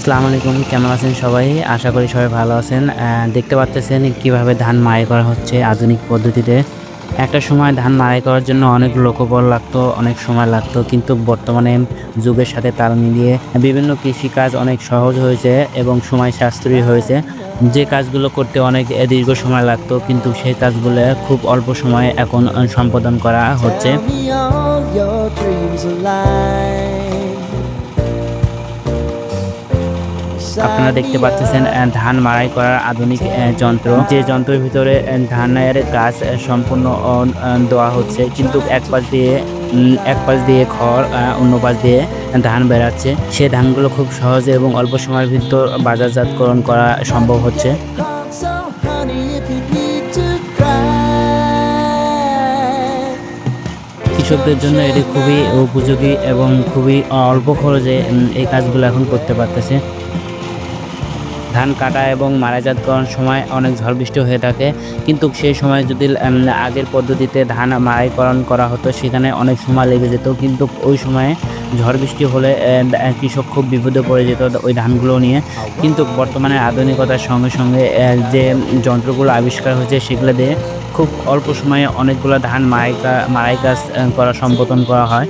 আসসালামু আলাইকুম, কেমন আছেন সবাই? আশা করি সবাই ভালো আছেন। দেখতে পাচ্ছেন কীভাবে ধান মাড়াই করা হচ্ছে আধুনিক পদ্ধতিতে। একটা সময় ধান মাড়াই করার জন্য অনেক লোকবল লাগতো, অনেক সময় লাগতো, কিন্তু বর্তমানে যুগের সাথে তাল মিলিয়ে বিভিন্ন কৃষিকাজ অনেক সহজ হয়েছে এবং সময় সাশ্রয়ী হয়েছে। যে কাজগুলো করতে অনেক দীর্ঘ সময় লাগতো, কিন্তু সেই কাজগুলো খুব অল্প সময়ে এখন সম্পাদন করা হচ্ছে। আপনারা দেখতে পাচ্ছেন ধান মাড়াই করার আধুনিক যন্ত্র। যে যন্ত্রের ভিতরে ধানের গাছ সম্পূর্ণ দেওয়া হচ্ছে, কিন্তু এক পাশ দিয়ে এক পাশ দিয়ে খড় অন্য পাশ দিয়ে ধান বেরাচ্ছে সে ধানগুলো খুব সহজে এবং অল্প সময়ের ভিতর বাজারজাতকরণ করা সম্ভব হচ্ছে. কৃষকদের জন্য এটি খুবই উপযোগী এবং খুবই অল্প খরচে এই কাজগুলো এখন করতে পারতেছে। ধান কাটা এবং মারাইজাতকরণ সময় অনেক ঝড় বৃষ্টি হয়ে থাকে। কিন্তু সেই সময় যদি আগের পদ্ধতিতে ধান মারাইকরণ করা হতো, সেখানে অনেক সময় লেগে যেত। কিন্তু ওই সময়ে ঝড় বৃষ্টি হলে কৃষক খুব বিপদে পড়ে যেত ওই ধানগুলো নিয়ে। কিন্তু বর্তমানে আধুনিকতার সঙ্গে সঙ্গে যে যন্ত্রগুলো আবিষ্কার হয়েছে, সেগুলো দিয়ে খুব অল্প সময়ে অনেকগুলো ধান মারাই মারাই কাজ করা সম্বোধন করা হয়।